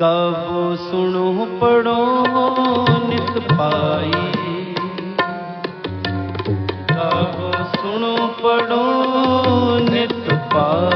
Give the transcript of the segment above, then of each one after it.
ਗਾਵੋ ਸੁਣੋ ਪੜੋ ਨਿਤ ਪਾਈ। ਗਾਵੋ ਸੁਣੋ ਪੜੋ ਨਿਤ ਪਾਈ।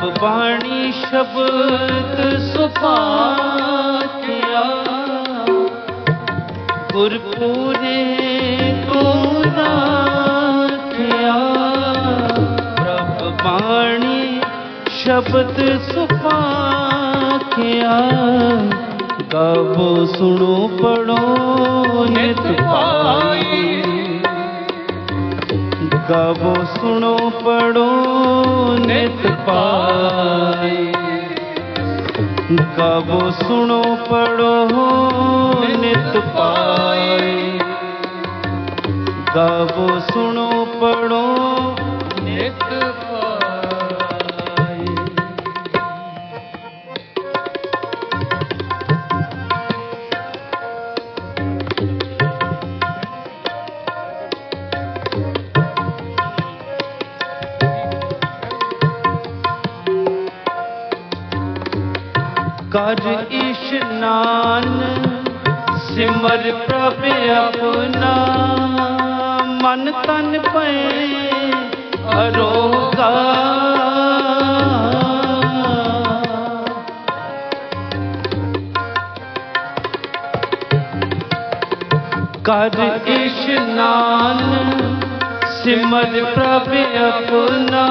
ਪ੍ਰਭ ਬਾਣੀ ਸ਼ਬਦ ਸੁਭਾਖਿਆ ਗੁਰਪੁਰੇ ਤੂੰ ਰਾਖਿਆ ਪ੍ਰਭ ਬਾਣੀ ਸ਼ਬਦ ਸੁਭਾਖਿਆ ਗਾਵੋ, ਸੁਣੋ ਪੜੋ ਨਿਤ ਪਾਈ ਗਾਵੋ ਸੁਣੋ ਪੜੋ ਨਿਤ ਪਾਈ ਗਾਵੋ ਸੁਣੋ ਪੜੋ ਨਿਤ ਪਾਈ ਗਾਵੋ ਸੁਣੋ ਪੜੋ ਕਰ ਇਸ਼ਨਾਨ, ਸਿਮਰ ਪ੍ਰਭ ਆਪਣਾ। ਮਨ ਤਨ ਪਏ ਅਰੋਗਾ। ਕਰ ਇਸ਼ਨਾਨ, ਸਿਮਰ ਪ੍ਰਭ ਆਪਣਾ।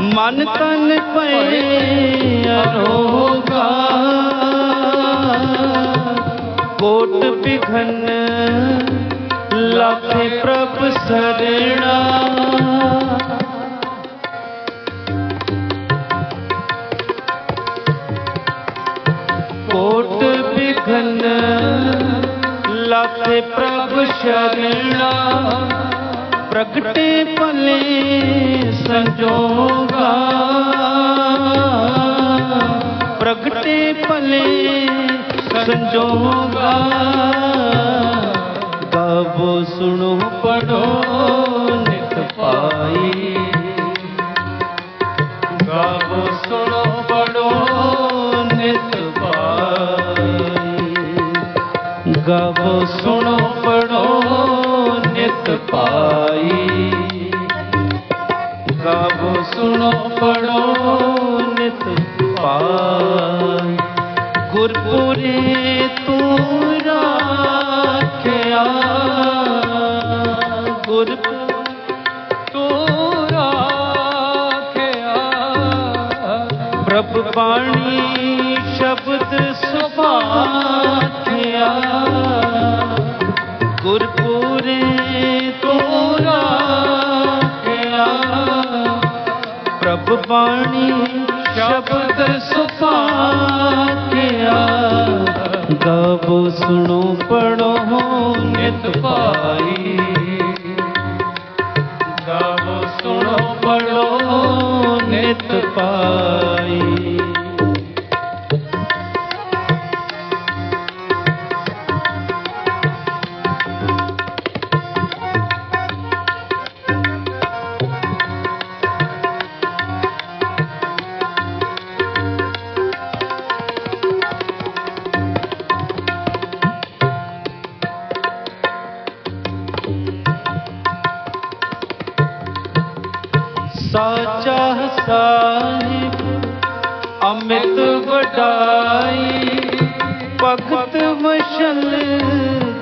ਮਨ ਤਨ ਪਏ ਅਰੋਗਾ। ਕੋਟ ਬਿਘਨ ਲਾਖੇ ਪ੍ਰਭ ਸਰਣਾ। ਕੋਟ ਬਿਘਨ ਲਾਖੇ ਪ੍ਰਭ ਸ਼ਰਣਾ। ਪ੍ਰਗਟੇ ਭਲੇ ਸੰਜੋਗਾ। ਪ੍ਰਗਟੇ ਭਲੇ ਸੰਜੋਗਾ। ਗਾਵੋ ਸੁਣੋ, ਪੜੋ, ਨਿਤ ਪਾਈ। ਗਾਵੋ ਸੁਣੋ, ਪੜੋ, ਨਿਤ ਪਾਈ। ਗਾਵੋ ਸੁਣੋ, ਪੜੋ, ਨਿਤ ਪਾਈ। ਗਾਵੋ ਸੁਣੋ, ਪੜੋ ਬਾਣੀ ਸ਼ਬਦ ਸੁਭਾਖਿਆ। ਗੁਰਪੁਰੇ ਤੋਰਾ ਰਾਖਿਆ ਪ੍ਰਭ ਬਾਣੀ ਸ਼ਬਦ ਸੁਭਾਖਿਆ। ਗਾਵੋ, ਸੁਣੋ ਪੜੋ ਨਿਤ ਪਾਈ ਗਾਵੋ, ਸੁਣੋ ਪੜੋ ਨਿਤ ਪਾਈ ਸਾਚਾ ਸਾਹਿਬ ਅਮਿਤ ਵਡਾਈ ਭਗਤ ਵਸ਼ਲ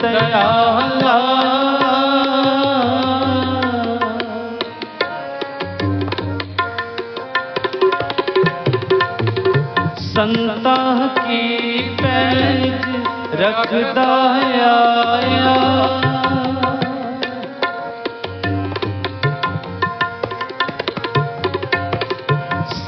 ਦਇਆਲਾ। ਸੰਤਾਂ ਕੀ ਪੈਜ ਰੱਖਦਾ ਆਇਆ?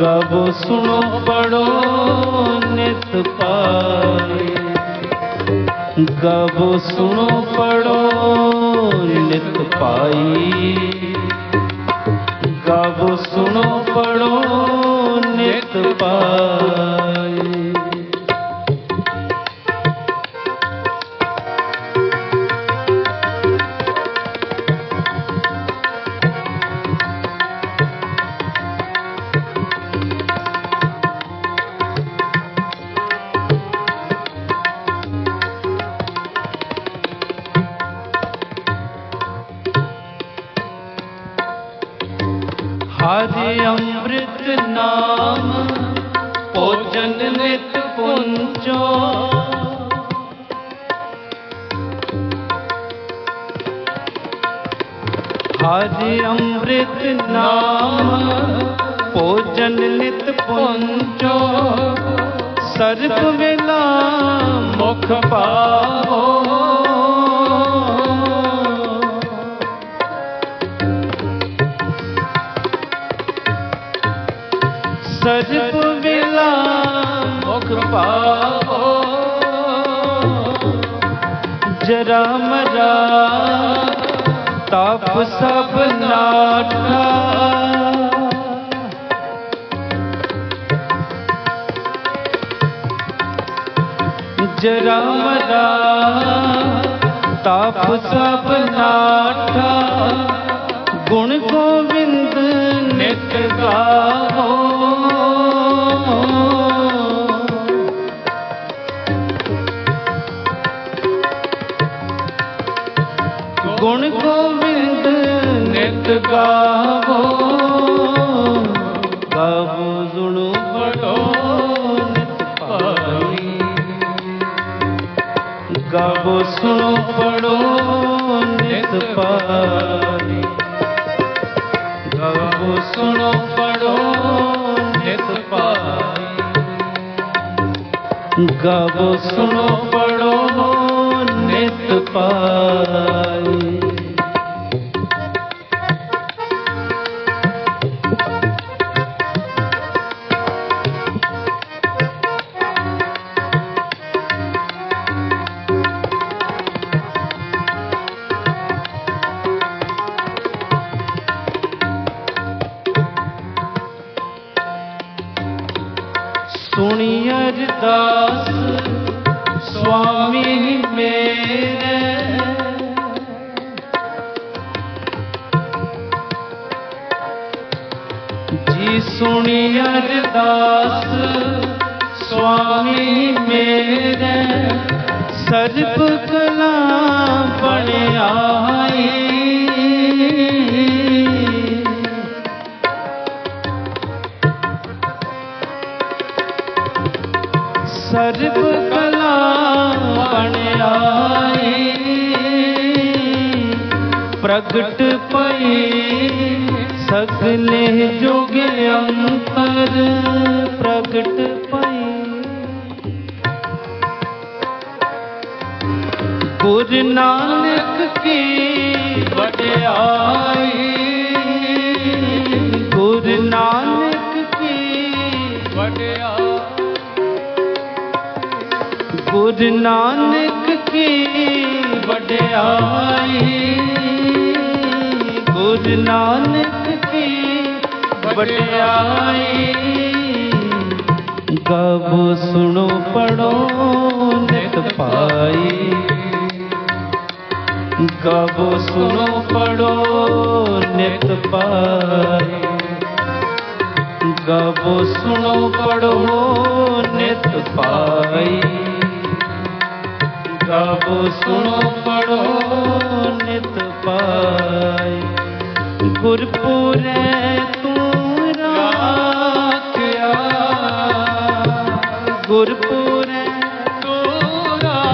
ਗਾਵੋ ਸੁਣੋ ਪੜੋ ਨਿਤ ਪਾਈ ਗਾਵੋ ਸੁਣੋ ਪੜੋ ਨਿਤ ਪਾਈ ਨਾਮ ਭੋਜਨ ਨਿਤ ਪੁੰਚੋ। ਹਰਿ ਅੰਮ੍ਰਿਤ ਨਾਮ ਭੋਜਨ ਨਿਤ ਪੁੰਚੋ। ਸਰਬ ਵੇਲਾ ਮੁਖ ਪਾਵੋ। ਜਰਾ ਮਰਾ ਤਾਪ ਸਭ ਨਾਠਾ। ਜਰਾ ਮਰਾ ਤਾਪ ਸਭ ਨਾਠਾ। ਗੁਣ ਗੋਬਿੰਦ ਨਿਤ ਗਾਵੋ ਗਾਵੋ ਸੁਣੋ ਪੜੋ ਨਿਤ ਪਾਈ ਗਾਵੋ ਸੁਣੋ ਪੜੋ ਨਿਤ ਪਾਈ ਗਾਵੋ ਸੁਣੋ ਪੜੋ ਨਿਤ ਸੁਣੀ ਅਰਦਾਸ ਸੁਆਮੀ ਮੇਰੇ। ਜੀ ਸੁਣੀ ਅਰਦਾਸ ਸੁਆਮੀ ਮੇਰੇ। ਸਰਬ ਕਲਾ ਬਣਿਆ ਸਰਬ ਕਲਾ ਬਣਾਈ ਪ੍ਰਗਟ ਪਈ ਸਗਲੇ ਜੁਗ ਅੰਤਰ ਪ੍ਰਗਟ ਪਈ। ਗੁਰ ਨਾਨਕ ਕੀ ਗੁਰ ਨਾਨਕ ਕੀ ਵਡਿਆਈ? ਗੁਰ ਨਾਨਕ ਕੀ ਵਡਿਆਈ? ਗਾਵੋ, ਸੁਣੋ ਪੜੋ ਨਿਤ ਪਾਈ। ਗਾਵੋ, ਸੁਣੋ ਪੜੋ ਨਿਤ ਪਾਈ। ਗਾਵੋ, ਸੁਣੋ ਪੜੋ ਨਿਤ ਪਾਈ ਗਾਵੋ ਸੁਣੋ ਪੜੋ